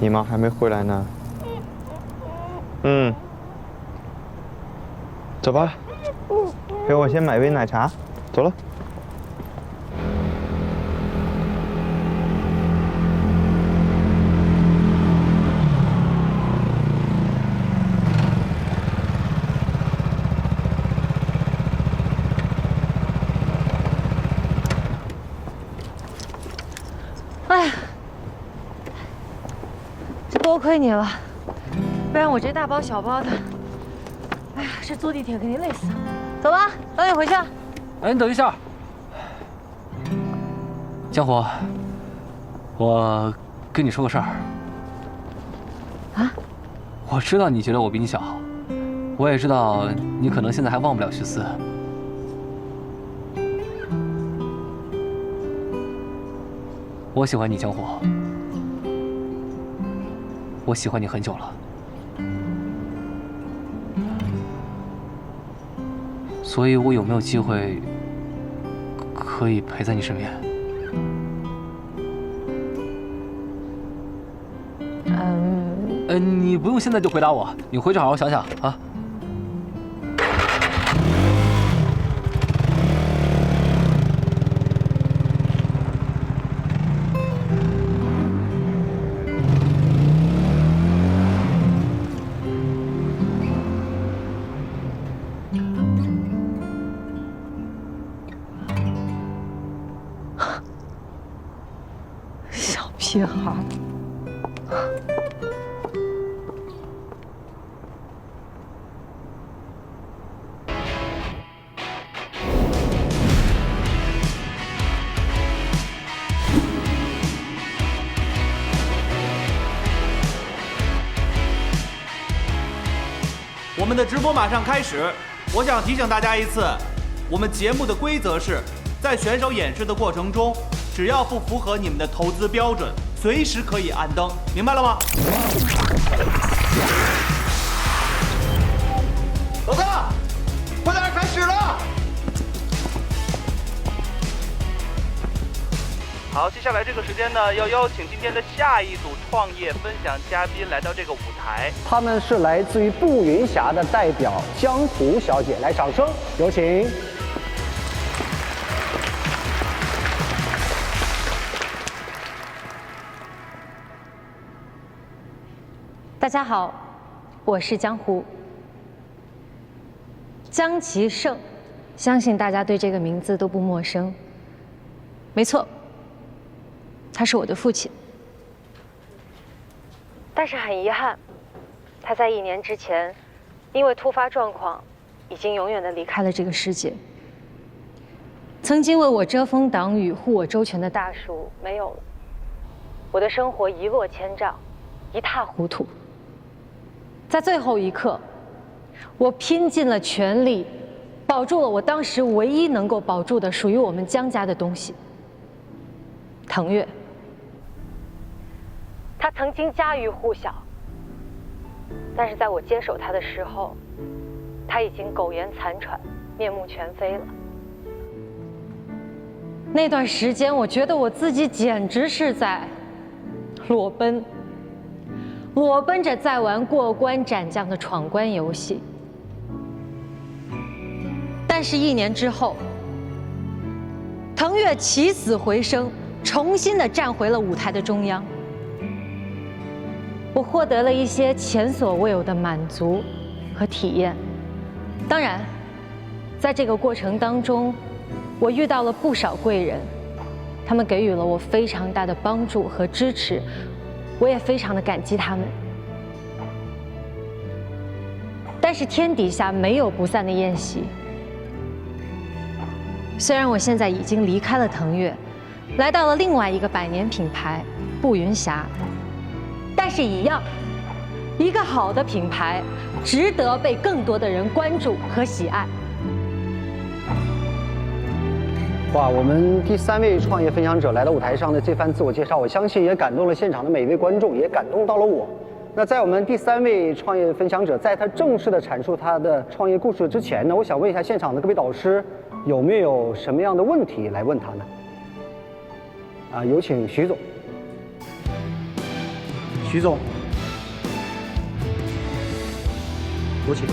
你妈还没回来呢。嗯，走吧，陪我先买杯奶茶，走了。多亏你了，不然我这大包小包的，哎呀，这坐地铁肯定累死。走吧，早点回去。哎，你等一下，江湖，我跟你说个事儿。啊？我知道你觉得我比你小，我也知道你可能现在还忘不了徐思。我喜欢你，江湖。我喜欢你很久了，所以我有没有机会可以陪在你身边？嗯，呃，你不用现在就回答我，你回去好好想想啊。小屁孩。我们的直播马上开始，我想提醒大家一次，我们节目的规则是，在选手演示的过程中，只要不符合你们的投资标准，随时可以按灯，明白了吗？老大，快点开始了！好，接下来这个时间呢，要邀请今天的下一组创业分享嘉宾来到这个舞台。他们是来自于步云霞的代表江湖小姐，来，掌声有请。大家好，我是江湖。江其胜，相信大家对这个名字都不陌生。没错，他是我的父亲。但是很遗憾，他在一年之前，因为突发状况，已经永远的离开了这个世界。曾经为我遮风挡雨、护我周全的大树没有了，我的生活一落千丈，一塌糊涂。在最后一刻，我拼尽了全力，保住了我当时唯一能够保住的属于我们江家的东西——腾月。他曾经家喻户晓，但是在我接手他的时候，他已经苟延残喘，面目全非了。那段时间，我觉得我自己简直是在裸奔。裸奔着在玩过关斩将的闯关游戏，但是，一年之后，腾越起死回生，重新的站回了舞台的中央。我获得了一些前所未有的满足和体验。当然，在这个过程当中，我遇到了不少贵人，他们给予了我非常大的帮助和支持。我也非常的感激他们，但是天底下没有不散的宴席。虽然我现在已经离开了腾越，来到了另外一个百年品牌步云霞，但是一样，一个好的品牌值得被更多的人关注和喜爱。哇，我们第三位创业分享者来到舞台上的这番自我介绍，我相信也感动了现场的每一位观众，也感动到了我。那在我们第三位创业分享者在他正式的阐述他的创业故事之前呢，我想问一下现场的各位导师，有没有什么样的问题来问他呢？啊，有请徐总。徐总，有请。